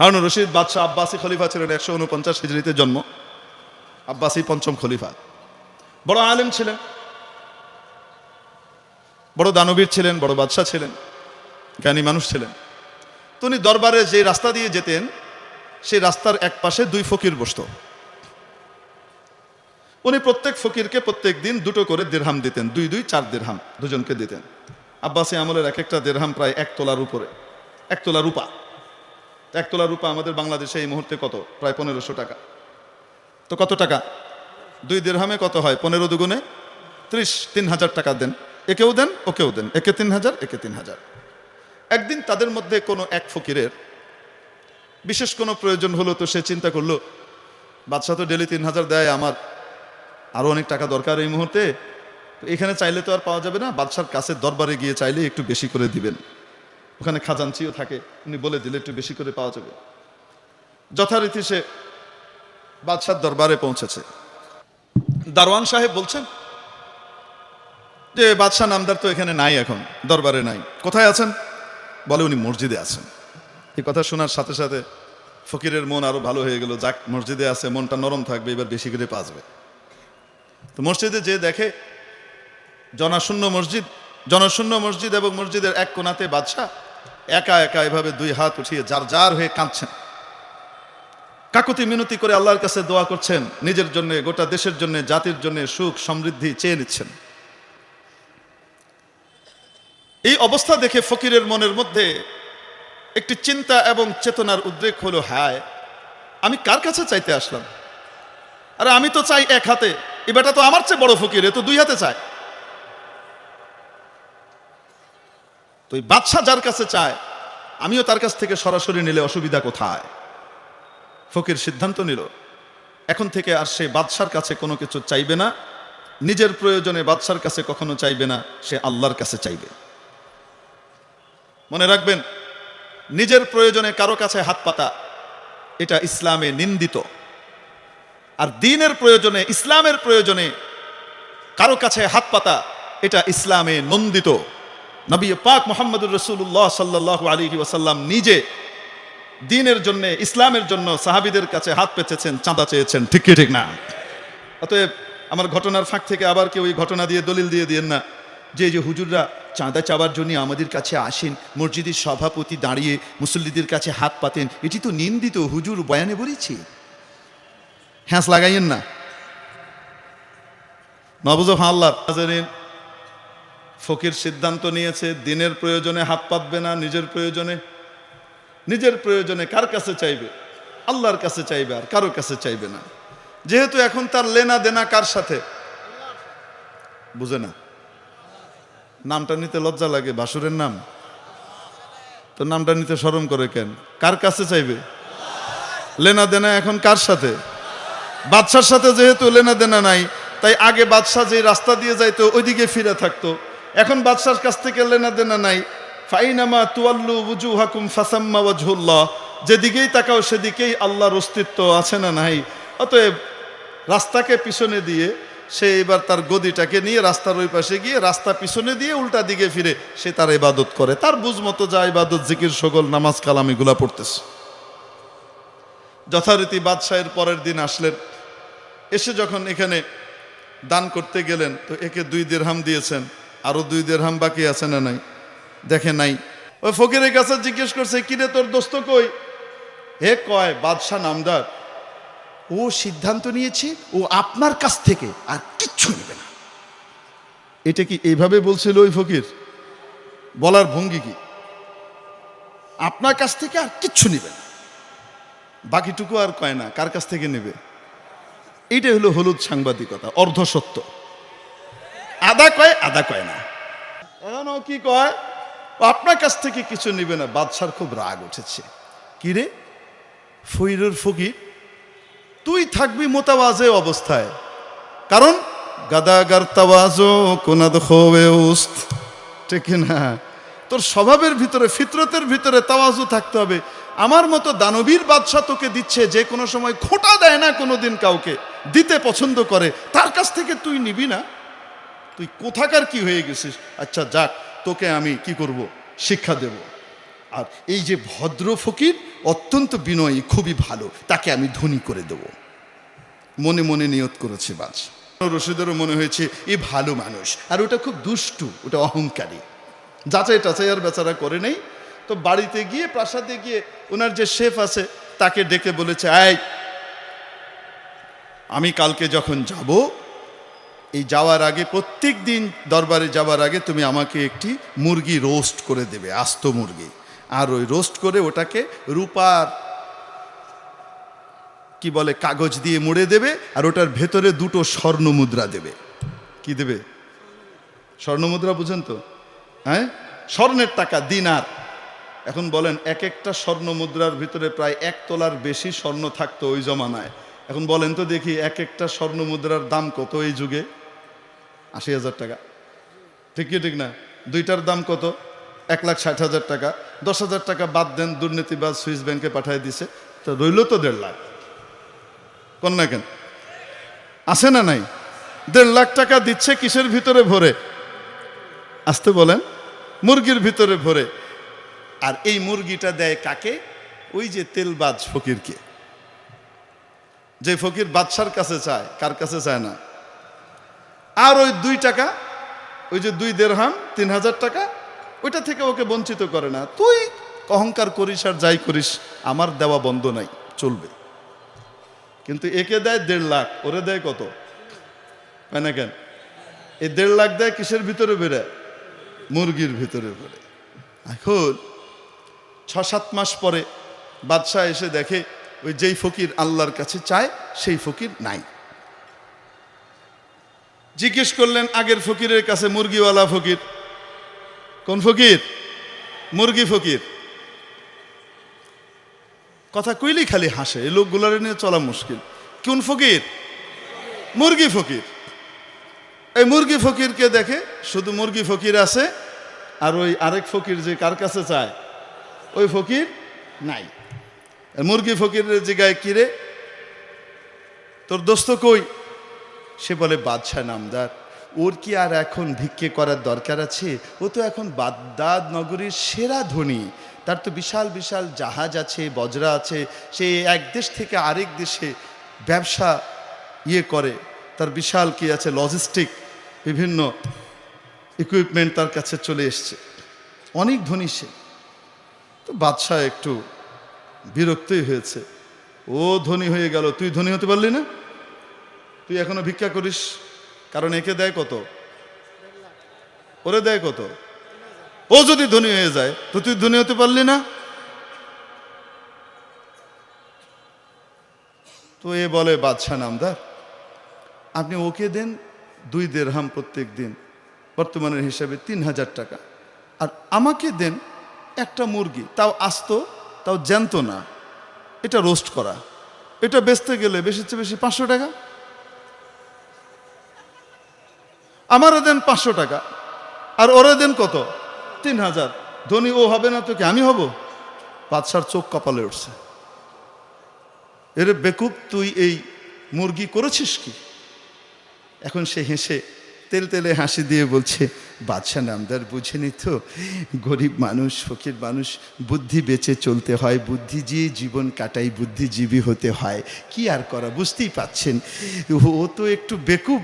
হারুন রশিদ বাদশাহ আব্বাসী খলিফা ছিলেন একশো উনপঞ্চাশ হিজড়িতে জন্ম। আব্বাসী পঞ্চম খলিফা। বড় আলেম ছিলেন। বড় দানবীর ছিলেন, বড় বাদশাহ ছিলেন, জ্ঞানী মানুষ ছিলেন। তো উনি দরবারে যে রাস্তা দিয়ে যেতেন, সেই রাস্তার এক পাশে দুই ফকির বসত। উনি প্রত্যেক ফকিরকে প্রত্যেক দিন দুটো করে দেড়হাম দিতেন, দুই দুই চার দেড়হাম দুজনকে দিতেন। আব্বাসী আমলের এক একটা দেড়হাম প্রায় এক তোলার উপরে, এক তোলা রূপা এক তোলা রূপা আমাদের বাংলাদেশে এই মুহূর্তে কত? প্রায় পনেরোশো টাকা। তো কত টাকা? দুই দেড়হামে কত হয়? পনেরো দুগুণে ত্রিশ, তিন হাজার টাকা দেন। একেও দেন, ওকেও দেন। একে তিন হাজার, একে তিন হাজার। একদিন তাদের মধ্যে কোনো এক ফকিরের বিশেষ কোনো প্রয়োজন হলো তো সে চিন্তা করল, বাদশাহ তো ডেলি তিন হাজার দেয়, আমার আরও অনেক টাকা দরকার এই মুহূর্তে। এখানে চাইলে তো আর পাওয়া যাবে না। বাদশার কাছে দরবারে গিয়ে চাইলে একটু বেশি করে দিবেন। ওখানে খাজানচিও থাকে। উনি বলে দিলে একটু বেশি করে পাওয়া যাবে। যথারীতি সে বাদশার দরবারে পৌঁছেছে। দারোয়ান সাহেব বলছেন, যে বাদশাহ নামদার তো এখানে নাই এখন, দরবারে নাই। কোথায় আছেন? বলে উনি, মসজিদে আছেন। এই কথা শোনার সাথে সাথে ফকিরের মন আরও ভালো হয়ে গেল। যাক, মসজিদে আছে, মনটা নরম থাকবে, এবার বেশি করে পাসবে তো মসজিদে যে দেখে, জনাশূন্য মসজিদ, জনশূন্য মসজিদ এবং মসজিদের এক কোনাতে বাদশাহ একা একা এভাবে দুই হাত উঠিয়ে যার যার হয়ে কাঁদছেন। কাকুতি মিনতি করে আল্লাহর কাছে দোয়া করছেন, নিজের জন্য, গোটা দেশের জন্য, জাতির জন্য সুখ সমৃদ্ধি চেয়ে নিচ্ছেন। এই অবস্থা দেখে ফকিরের মনের মধ্যে একটি চিন্তা এবং চেতনার উদ্রেক হলো, হায়, আমি কার কাছে চাইতে আসলাম? আরে আমি তো চাই এক হাতে, এ বেটা তো আমার চেয়ে বড় ফকির, এ তো দুই হাতে চায়। তো এই বাদশাহ যার কাছে চায়, আমিও তার কাছ থেকে সরাসরি নিলে অসুবিধা কোথায়? ফকির সিদ্ধান্ত নিল, এখন থেকে আর সে বাদশার কাছে কোনো কিছু চাইবে না, নিজের প্রয়োজনে বাদশার কাছে কখনো চাইবে না, সে আল্লাহর কাছে চাইবে। মনে রাখবেন, নিজের প্রয়োজনে কারও কাছে হাত পাতা, এটা ইসলামে নিন্দিত। আর দিনের প্রয়োজনে, ইসলামের প্রয়োজনে কারও কাছে হাত পাতা, এটা ইসলামে নন্দিত। নবী পাক মোহাম্মদুর রসুল্লাহ সাল্লাহ আলী ওয়াসাল্লাম নিজে দিনের জন্য, ইসলামের জন্য সাহাবিদের কাছে হাত পেতেছেন চাঁদা চেয়েছেন। ঠিক কি, ঠিক না? অতএব আমার ঘটনার ফাঁক থেকে আবার কেউ ওই ঘটনা দিয়ে দলিল দিয়ে দিয়েন না। যে যে হুজুররা চাঁদা চাওয়ার জন্য আমাদের কাছে আসেন, মসজিদের সভাপতি দাঁড়িয়ে মুসল্লিদের কাছে হাত পাতেন, এটি তো নিন্দিত হুজুর বয়ানে বলেছি। হ্যাঁস লাগাইয়েন না। নবজ হাজারিন ফকির সিদ্ধান্ত নিয়েছে, দিনের প্রয়োজনে হাত পাতবে না, নিজের প্রয়োজনে। নিজের প্রয়োজনে কার কাছে চাইবে? আল্লাহর কাছে চাইবে আর কারও কাছে চাইবে না। যেহেতু এখন তার লেনা দেনা কার সাথে? বুঝে না। নামটা নিতে লজ্জা লাগে, বাসুরের নাম। তো নামটা নিতে শরম করে কেন? কার কাছে চাইবে? লেনা দেনা এখন কার সাথে? বাদশার সাথে যেহেতু লেনা দেনা নাই, তাই আগে বাদশাহ যে রাস্তা দিয়ে যাইতো, ওইদিকে ফিরে থাকতো। এখন বাদশার কাছ থেকে লেনা দেনা নাই। ফাইনামা তুয়াল্লু বুজু হাকুম ফাসাম্মা ওয়াজহুল্লাহ। যেদিকেই তাকাও সেদিকেই আল্লাহর অস্তিত্ব আছে না নাই। অতএব রাস্তাকে পিছনে দিয়ে সে এবার তার গদিটাকে নিয়ে রাস্তার ওই পাশে গিয়ে রাস্তা পিছনে দিয়ে উল্টা দিকে ফিরে সে তার ইবাদত করে। তার বুঝ মতো যা ইবাদত, জিকির সকল নামাজ, কালাম এগুলা পড়তেছে। যথারীতি বাদশাহের পরের দিন আসলেন। এসে যখন এখানে দান করতে গেলেন, তো একে দুই দেড়হাম দিয়েছেন। আরও দুই দেড়হাম বাকি আছে না নাই? দেখে নাই। ওই ফকিরের কাছে জিজ্ঞেস করছে কিরে তোর দোস্ত কই? হে কয়, বাদশাহ নামদার। ও সিদ্ধান্ত নিয়েছে, ও আপনার কাছ থেকে আর কিচ্ছু নেবে না। এটা কি এইভাবে বলছিল ওই ফকির? বলার ভঙ্গি কি? আপনার কাছ থেকে আর কিচ্ছু নেবে না। বাকিটুকু আর কয় না, কার কাছ থেকে নেবে? এইটাই হলো হলুদ সাংবাদিকতা অর্ধসত্য আদা কয় আদা কয় না। এখন ও কি কয়? আপনার কাছ থেকে কিছু নিবে না, বাদশার খুব রাগ উঠেছে। কি রে? ফইরের ফকির? তুই থাকবি মোতাবাজে অবস্থায়। কারণ গাদাগার তাওয়াজো কোনাদ উস্ত। না? তোর স্বভাবের ভিতরে, ফিতরতের ভিতরে তাওয়াজু থাকতে হবে। আমার মতো দানবীর বাদশাহ তোকে দিচ্ছে যে কোনো সময় খোটা দেয় না কোনোদিন কাউকে। দিতে পছন্দ করে। তার কাছ থেকে তুই নিবি না। তুই কোথাকার কি হয়ে গেছিস? আচ্ছা যাক, তোকে আমি কি করব? শিক্ষা দেব। আর এই যে ভদ্র ফকির, অত্যন্ত বিনয়ী, খুবই ভালো, তাকে আমি ধনী করে দেব। মনে মনে নিয়ত করেছে বাজ। রশিদেরও মনে হয়েছে, এ ভালো মানুষ। আর ওটা খুব দুষ্টু, ওটা অহংকারী। যাচাই টাচাই আর বেচারা করে নেই। তো বাড়িতে গিয়ে, প্রাসাদে গিয়ে ওনার যে শেফ আছে, তাকে ডেকে বলেছে আয় আমি কালকে যখন যাব এই যাওয়ার আগে, প্রত্যেক দিন দরবারে যাওয়ার আগে তুমি আমাকে একটি মুরগি রোস্ট করে দেবে, আস্ত মুরগি। আর ওই রোস্ট করে ওটাকে রূপার, কি বলে, কাগজ দিয়ে মুড়ে দেবে, আর ওটার ভেতরে দুটো স্বর্ণ মুদ্রা দেবে। কি দেবে? স্বর্ণ মুদ্রা বুঝেন তো? হ্যাঁ? স্বর্ণের টাকা, দিনার। এখন বলেন এক একটা স্বর্ণ মুদ্রার ভিতরে প্রায় এক তোলার বেশি স্বর্ণ থাকতো ওই জমানায়। এখন বলেন তো দেখি এক একটা স্বর্ণ মুদ্রার দাম কত এই যুগে? আশি হাজার টাকা। ঠিক কি, ঠিক না? দুইটার দাম কত? এক লাখ ষাট হাজার টাকা। দশ হাজার টাকা বাদ দেন দুর্নীতিবাজ সুইস ব্যাংকে পাঠিয়ে দিছে। তো রইল তো দেড় লাখ। কোন না কেন? আছে না নাই? দেড় লাখ টাকা দিচ্ছে কিসের ভিতরে ভরে? আসতে বলেন, মুরগির ভিতরে ভরে। আর এই মুরগিটা দেয় কাকে? ওই যে তেলবাজ ফকিরকে। যে ফকির বাদশার কাছে চায়, কার কাছে চায় না? আর ওই দুই টাকা, ওই যে দুই দেড়হাম, তিন হাজার টাকা, ওইটা থেকে ওকে বঞ্চিত করে না। তুই অহংকার করিস আর যাই করিস, আমার দেওয়া বন্ধ নাই, চলবে। কিন্তু একে দেয় দেড় লাখ, ওরে দেয় কত? হয় না কেন? এই দেড় লাখ দেয় কিসের ভিতরে বেড়ে? মুরগির ভিতরে বেড়ে। এখন ছ সাত মাস পরে বাদশাহ এসে দেখে, ওই যেই ফকির আল্লাহর কাছে চায়, সেই ফকির নাই। জিজ্ঞেস করলেন, আগের ফকিরের কাছে মুরগিওয়ালা ফকির? কোন ফকির? মুরগি ফকির। কথা কইলেই খালি হাসে, এই লোকগুলারে নিয়ে চলা মুশকিল। কোন ফকির? মুরগি ফকির। এই মুরগি ফকিরকে দেখে শুধু মুরগি ফকির আছে, আর ওই আরেক ফকির যে কার কাছে চায়, ওই ফকির নাই। মুরগি ফকিরের জায়গায় কিরে তোর দোস্ত কই? সে বলে, বাদশাহ নামদার, ওর কি আর এখন ভিক্ষে করার দরকার আছে? ও তো এখন বাগদাদ নগরীর সেরা ধনী। তার তো বিশাল বিশাল জাহাজ আছে, বজরা আছে। সে এক দেশ থেকে আরেক দেশে ব্যবসা ইয়ে করে। তার বিশাল কি আছে? লজিস্টিক বিভিন্ন ইকুইপমেন্ট তার কাছে চলে এসছে। অনেক ধনী সে। তো বাদশাহ একটু বিরক্তই হয়েছে। ও ধনী হয়ে গেল। তুই ধনী হতে পারলি না? তুই এখনও ভিক্ষা করিস? কারণ একে দেয় কত? ওরে দেয় কত? ও যদি ধনী হয়ে যায়, তো তুই ধনী হতে পারলি না? তো এ বলে বাদশাহ নামদার, আপনি ওকে দেন দুই দেড়হাম প্রত্যেক দিন, বর্তমানের হিসাবে তিন হাজার টাকা। আর আমাকে দেন একটা মুরগি, তাও আস্ত, তাও জ্যান্ত না। এটা রোস্ট করা। এটা বেচতে গেলে বেশি চেয়ে বেশি পাঁচশো টাকা? আমারও দেন পাঁচশো টাকা। আর ওরা দেন কত? তিন হাজার। ধনী ও হবে না তো কি আমি হব? বাদশার চোখ কপালে উঠছে। এরে বেকুব, তুই এই মুরগি করেছিস কি? এখন সে হেসে তেল তেলে হাসি দিয়ে বলছে, বাদশাহ নামদার বুঝেনি তো? গরিব মানুষ, ফকির মানুষ, বুদ্ধি বেঁচে চলতে হয় বুদ্ধি জীবন কাটাই, বুদ্ধিজীবী হতে হয়। কি আর করা, বুঝতেই পাচ্ছেন। ও তো একটু বেকুব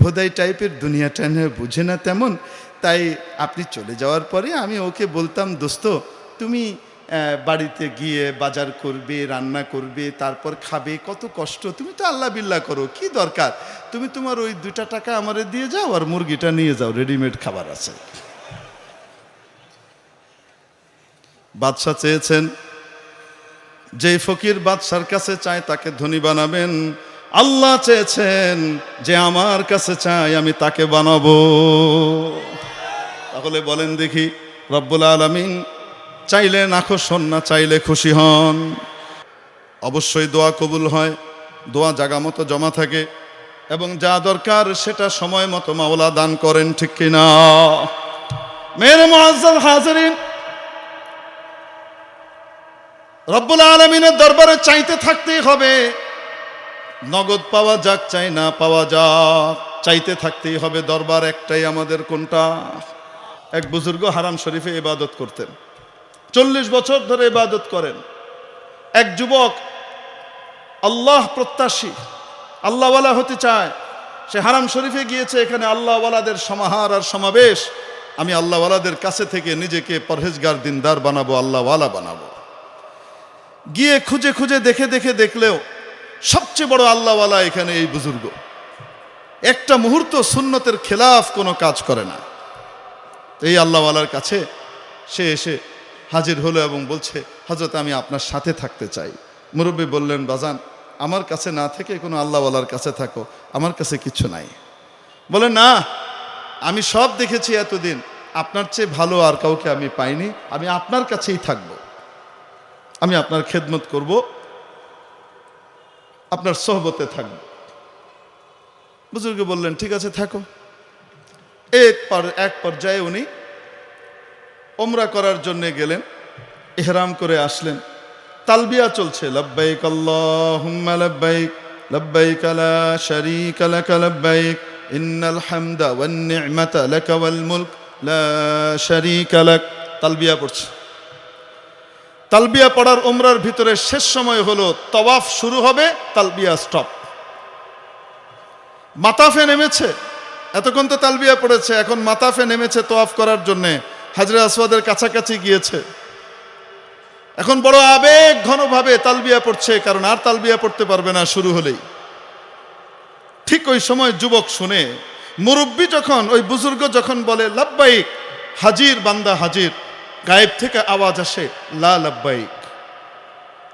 ভোদাই টাইপের দুনিয়াটা বুঝে না তেমন। তাই আপনি চলে যাওয়ার পরে আমি ওকে বলতাম, দোস্ত, তুমি বাড়িতে গিয়ে বাজার করবে, রান্না করবে, তারপর খাবে, কত কষ্ট। তুমি তো আল্লাহ বিল্লাহ করো, কি দরকার? তুমি তোমার ওই দুটা টাকা আমারে দিয়ে যাও আর মুরগিটা নিয়ে যাও রেডিমেড খাবার আছে। বাদশাহ চেয়েছেন যে ফকির বাদশার কাছে চায় তাকে ধনী বানাবেন, আল্লাহ চেয়েছেন যে আমার কাছে চাই আমি তাকে বানাবো। তাহলে বলেন দেখি, রব্বুল আলমিন চাইলে নাখোশন না, চাইলে খুশি হন। অবশ্যই দোয়া কবুল হয়, দোয়া জাগা মতো জমা থাকে এবং যা দরকার সেটা সময় মতো মাওলা দান করেন, ঠিক কিনা? মেরে মহাজ্জাল হাজরিন, রব্বুল আলমিনের দরবারে চাইতে থাকতেই হবে। নগদ পাওয়া যাক, চাই না পাওয়া যাক, চাইতে থাকতেই হবে দরবার একটাই আমাদের কোনটা? এক বুজুর্গ হারাম শরীফে ইবাদত করতেন। চল্লিশ বছর ধরে ইবাদত করেন। এক যুবক আল্লাহ প্রত্যাশী, আল্লাহওয়ালা হতে চায়। সে হারাম শরীফে গিয়েছে, এখানে আল্লাহওয়ালাদের সমাহার আর সমাবেশ। আমি আল্লাহওয়ালাদের কাছে থেকে নিজেকে পরহেজগার, দিনদার বানাবো, আল্লাহওয়ালা বানাবো। গিয়ে খুঁজে খুঁজে দেখে দেখে দেখলেও সবচেয়ে বড় আল্লাহওয়ালা এখানে এই বুজুর্গ। একটা মুহূর্ত সুন্নতের খেলাফ কোনো কাজ করে না। এই আল্লাহওয়ালার কাছে সে এসে হাজির হলো এবং বলছে হজরত আমি আপনার সাথে থাকতে চাই। মুরব্বী বললেন, বাজান, আমার কাছে না থেকে কোনো আল্লাহওয়ালার কাছে থাকো, আমার কাছে কিছু নাই। বলে, না, আমি সব দেখেছি এতদিন, আপনার চেয়ে ভালো আর কাউকে আমি পাইনি, আমি আপনার কাছেই থাকব। আমি আপনার খেদমত করব, আপনার সহবতে থাকব। বুজুর্গ বললেন, ঠিক আছে, থাকো। এক পর এক পর্যায়ে উনি ওমরা করার জন্য গেলেন, এহরাম করে আসলেন। তালবিয়া চলছে, লব্বাইক আল্লাহুম্মা লব্বাইক লব্বাইক লা শারীকা লাক লব্বাইক, ইন্নাল হামদা ওয়ান নি'মাতা লাক ওয়াল মুলক, লা শারীকা লাক। তালবিয়া পড়ছে। তালবিয়া পড়ার ওমরার ভিতরে শেষ সময় হলো, তওয়াফ শুরু হবে, তালবিয়া স্টপ মাতাফে নেমেছে, এতক্ষণ তো তালবিয়া পড়েছে, এখন মাতাফে নেমেছে তোয়াফ করার জন্যে। হাজরে আসওয়াদের কাছাকাছি গিয়েছে। এখন বড় আবেগ ঘনভাবে তালবিয়া পড়ছে, কারণ আর তালবিয়া পড়তে পারবে না শুরু হলেই। ঠিক ওই সময় যুবক শুনে, মুরব্বী যখন, ওই বুজুর্গ যখন বলে, লাব্বাইক, হাজির বান্দা হাজির। গায়েব থেকে আওয়াজ আসে, লা লাব্বাইক।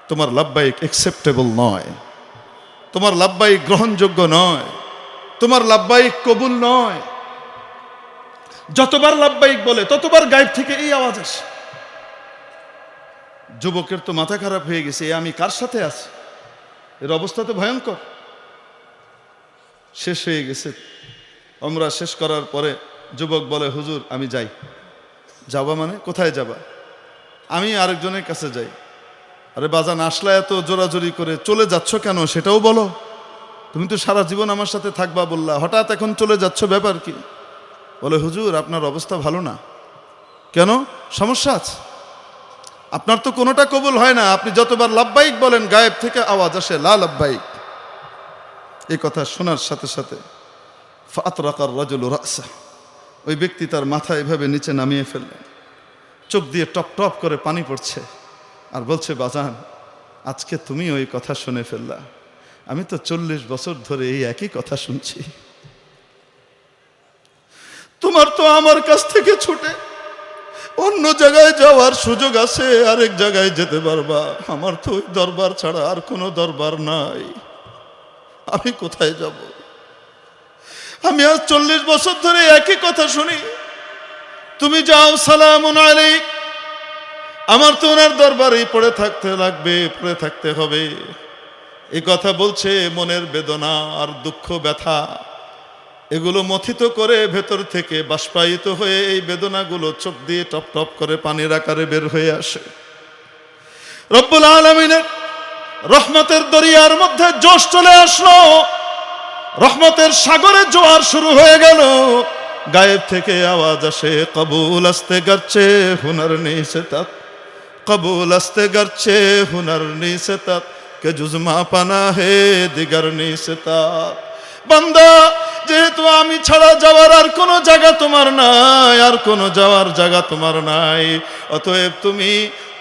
তোমার লাব্বাইক একসেপ্টেবল নয়। তোমার লাব্বাইক গ্রহণযোগ্য নয়। তোমার লাব্বাইক কবুল নয়। যতবার লাব্বাইক বলে, ততবার গায়েব থেকে এই আওয়াজ আসে। যুবকের তো মাথা খারাপ হয়ে গেছে আমি কার সাথে আছি? এর অবস্থা তো ভয়ঙ্কর। শেষ হয়ে গেছে। আমরা শেষ করার পরে যুবক বলে, হুজুর, আমি যাই। যাবা মানে? কোথায় যাবা? আমি আরেকজনের কাছে যাই। আরে বাজান, আসলা এত জোরাজোরি করে চলে যাচ্ছ কেন? সেটাও বলো। তুমি তো সারা জীবন আমার সাথে থাকবা বললা। হঠাৎ এখন চলে যাচ্ছ, ব্যাপার কি? বলে, হুজুর, আপনার অবস্থা ভালো না। কেন? সমস্যা আছে? আপনার তো কোনোটা কবুল হয় না। আপনি যতবার লাভবাহিক বলেন, গায়েব থেকে আওয়াজ আসে, লা লাভবাহিক। এই কথা শোনার সাথে সাথে ফাতরাকার রাজুল রাসা, ওই ব্যক্তি তার মাথা এভাবে নিচে নামিয়ে ফেললেন। চোখ দিয়ে টপ টপ করে পানি পড়ছে আর বলছে, বাজান, আজকে তুমি ওই কথা শুনে ফেললা। আমি তো চল্লিশ বছর ধরে এই একই কথা শুনছি। তোমার তো আমার কাছ থেকে ছুটে। অন্য জায়গায় যাওয়ার সুযোগ আছে, আরেক জায়গায় যেতে পারবা। আমার তো ওই দরবার ছাড়া আর কোনো দরবার নাই। আমি কোথায় যাব? আমি আজ চল্লিশ বছর ধরে একই কথা শুনি। তুমি যাও সালাম আলাইক। আমার তো ওনার দরবারেই পড়ে থাকতে লাগবে, পড়ে থাকতে হবে। এই কথা বলছে মনের বেদনা আর দুঃখ ব্যথা। এগুলো মথিত করে ভেতর থেকে বাষ্পায়িত হয়ে এই বেদনাগুলো চোখ দিয়ে টপ টপ করে পানির আকারে বের হয়ে আসে। রব্বুল আলমিনের রহমতের দরিয়ার মধ্যে জোশ চলে আসলো। রহমতের সাগরে জোয়ার শুরু হয়ে গেল। গায়েব থেকে আওয়াজ আসে, কবুল আসতে গাচ্ছে হুনার সে তাত কবুল আসতে গাচ্ছে হুনার সে তাত কে জুজমা পানা হে দিগার সে তাত বান্দা যেহেতু আমি ছাড়া যাওয়ার আর কোনো জায়গা তোমার নাই, আর কোনো যাওয়ার জায়গা তোমার নাই। অতএব তুমি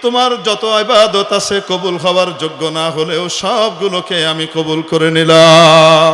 তোমার যত আবাদত আছে কবুল হওয়ার যোগ্য না হলেও সবগুলোকে আমি কবুল করে নিলাম।